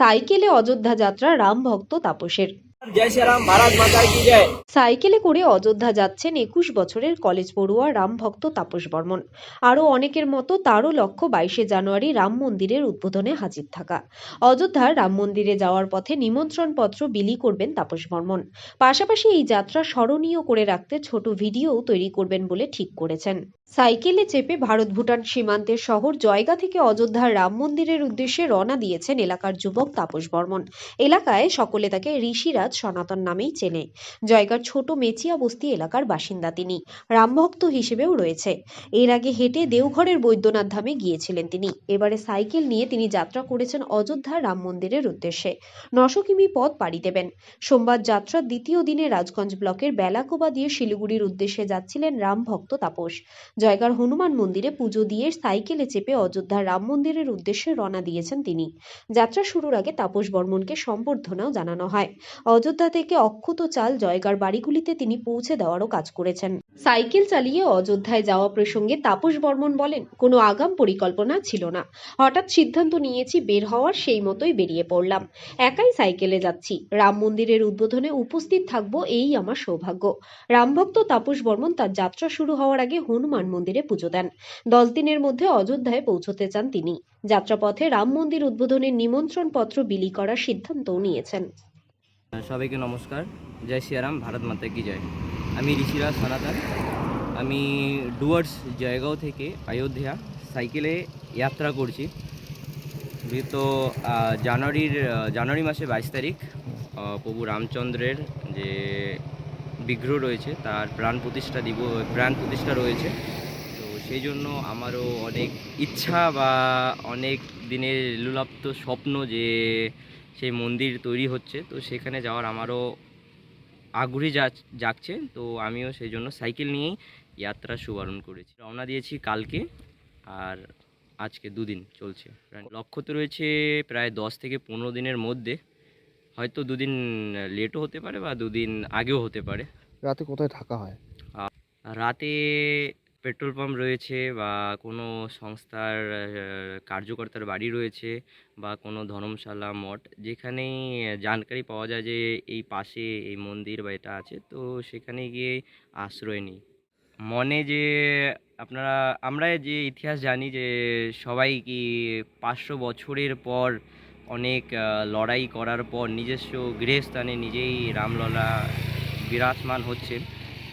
সাইকেলে অযোধ্যা যাত্রা রাম ভক্ত তাপসের। সাইকেলে করে অযোধ্যা যাচ্ছেন একুশ বছরের কলেজ পড়ুয়া রামভক্ত তাপস বর্মন। আরও অনেকের মতো তারও লক্ষ্য বাইশে জানুয়ারি রাম মন্দিরের উদ্বোধনে হাজির থাকা। অযোধ্যার রাম মন্দিরে যাওয়ার পথে নিমন্ত্রণ পত্র বিলি করবেন তাপস বর্মন। পাশাপাশি এই যাত্রা স্মরণীয় করে রাখতে ছোট ভিডিও তৈরি করবেন বলে ঠিক করেছেন। সাইকেলে চেপে ভারত ভুটান সীমান্তের শহর জয়গা থেকে অযোধ্যার রাম মন্দিরের উদ্দেশ্যে রওনা দিয়েছেন এলাকার যুবক তাপস বর্মন। এলাকায় সকলে তাকে ঋষিরাজ সনাতন নামেই চেনে। জয়গার ছোট মেচিয়া বস্তি এলাকার বাসিন্দা তিনি। রামভক্ত হিসেবেও রয়েছে। এর আগে হেঁটে দেওঘরের বৈদ্যনাথ ধামে গিয়েছিলেন তিনি। এবারে সাইকেল নিয়ে তিনি যাত্রা করেছেন অযোধ্যা রাম মন্দিরের উদ্দেশ্যে। নশো কিমি পথ পাড়ি দেবেন। সোমবার যাত্রার দ্বিতীয় দিনে রাজগঞ্জ ব্লকের বেলাকোবা দিয়ে শিলিগুড়ির উদ্দেশ্যে যাচ্ছিলেন রামভক্ত তাপস। জয়গার হনুমান মন্দিরে পুজো দিয়ে সাইকেলে চেপে অযোধ্যার রাম মন্দিরের উদ্দেশ্যে রওনা দিয়েছেন তিনি। যাত্রা শুরুর আগে তাপস বর্মনকে সম্বর্ধনাও জানানো হয়। অযোধ্যা থেকে অক্ষত চাল জয়গার বাড়িগুলিতে তিনি পৌঁছে দেওয়ারও কাজ করেছেন। সাইকেল চালিয়ে অযোধ্যায় যাওয়া প্রসঙ্গে তাপস বর্মন বলেন, কোনো আগাম পরিকল্পনা ছিল না। হঠাৎ সিদ্ধান্ত নিয়েছি বের হওয়ার সেই মতোই বেরিয়ে পড়লাম। একাই সাইকেলে যাচ্ছি। রাম মন্দিরের উদ্বোধনে উপস্থিত থাকব এই আমার সৌভাগ্য। রামভক্ত তাপস বর্মন তার যাত্রা শুরু হওয়ার আগে হনুমান মন্দিরে পুজো দেন। দশ দিনের মধ্যে অযোধ্যায় পৌঁছতে চান তিনি। যাত্রাপথে রাম মন্দির উদ্বোধনের নিমন্ত্রণ পত্র বিলি করার সিদ্ধান্তও নিয়েছেন। সবাইকে নমস্কার। জয় শ্রীরাম, ভারত মাতা কি জয়। আমি ঋষিরাজ সনাতন। আমি ডুয়ার্স জয়গাঁও থেকে অযোধ্যা সাইকেলে যাত্রা করছি। আহ, জানুয়ারির জানুয়ারি মাসে বাইশ তারিখ প্রভু রামচন্দ্রের যে বিগ্রহ রয়েছে তার প্রাণ প্রতিষ্ঠা দিব প্রাণ প্রতিষ্ঠা রয়েছে। তো সেই জন্য আমারও অনেক ইচ্ছা বা অনেক দিনের লুলাপ্ত স্বপ্ন যে সেই মন্দির তৈরি হচ্ছে। তো সেখানে যাওয়ার আমারও আগ্রহী যা- যাচ্ছে তো আমিও সেই জন্য সাইকেল নিয়েই যাত্রা শুভারম্ভ করেছি। রওনা দিয়েছি কালকে আর আজকে দুদিন চলছে। লক্ষ্য তো রয়েছে প্রায় দশ থেকে পনেরো দিনের মধ্যে। হয়তো দুদিন লেটও হতে পারে বা দুদিন আগেও হতে পারে। রাতে কোথায় থাকা হয়? রাতে পেট্রোল পাম্প রয়েছে বা কোনো সংস্থার কার্যকর্তার বাড়ি রয়েছে বা কোনো ধর্মশালা, মঠ যেখানেই জানকারি পাওয়া যায় যে এই পাশে এই মন্দির বা এটা আছে, তো সেখানে গিয়ে আশ্রয় নিই। মনে যে আপনারা, আমরা যে ইতিহাস জানি যে সবাই কি পাঁচশো বছরের পর অনেক লড়াই করার পর নিজস্ব গৃহস্থানে নিজেই রামললা বিরাজমান হচ্ছেন।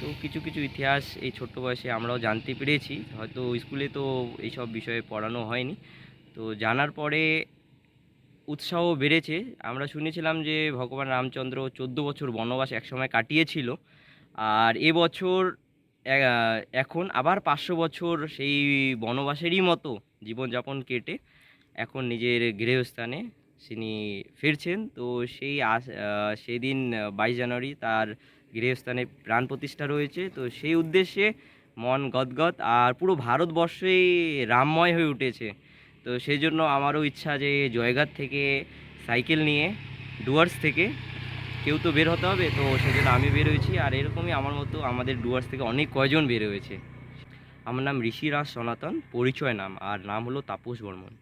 তো কিছু কিছু ইতিহাস এই ছোট্ট বয়সে আমরাও জানতে পেরেছি। হয়তো স্কুলে তো এইসব বিষয়ে পড়ানো হয়নি। তো জানার পরে উৎসাহ বেড়েছে। আমরা শুনেছিলাম যে ভগবান রামচন্দ্র চোদ্দ বছর বনবাস একসময় কাটিয়েছিল আর এ- এখন আবার পাঁচশো বছর সেই বনবাসেরই মতো জীবনযাপন কেটে এখন নিজের গৃহস্থানে তিনি ফিরছেন। তো সেই আস- আহ, সেই দিন বাইশ জানুয়ারি তার গৃহস্থানে প্রাণ প্রতিষ্ঠা রয়েছে। তো সেই উদ্দেশ্যে মন গদগদ আর পুরো ভারতবর্ষেই রামময় হয়ে উঠেছে। তো সেই জন্য আমারও ইচ্ছা যে জয়ঘাট থেকে সাইকেল নিয়ে, ডুয়ার্স থেকে, কেউ তো বের হতে হবে, তো সেই জন্য আমি বের হয়েছি। আর এরকমই আমার মতো আমাদের ডুয়ার্স থেকে অনেক কয়জন বের হয়েছে। আমার নাম ঋষিরাজ সনাতন, পরিচয় নাম, আর নাম হলো তাপস বর্মন।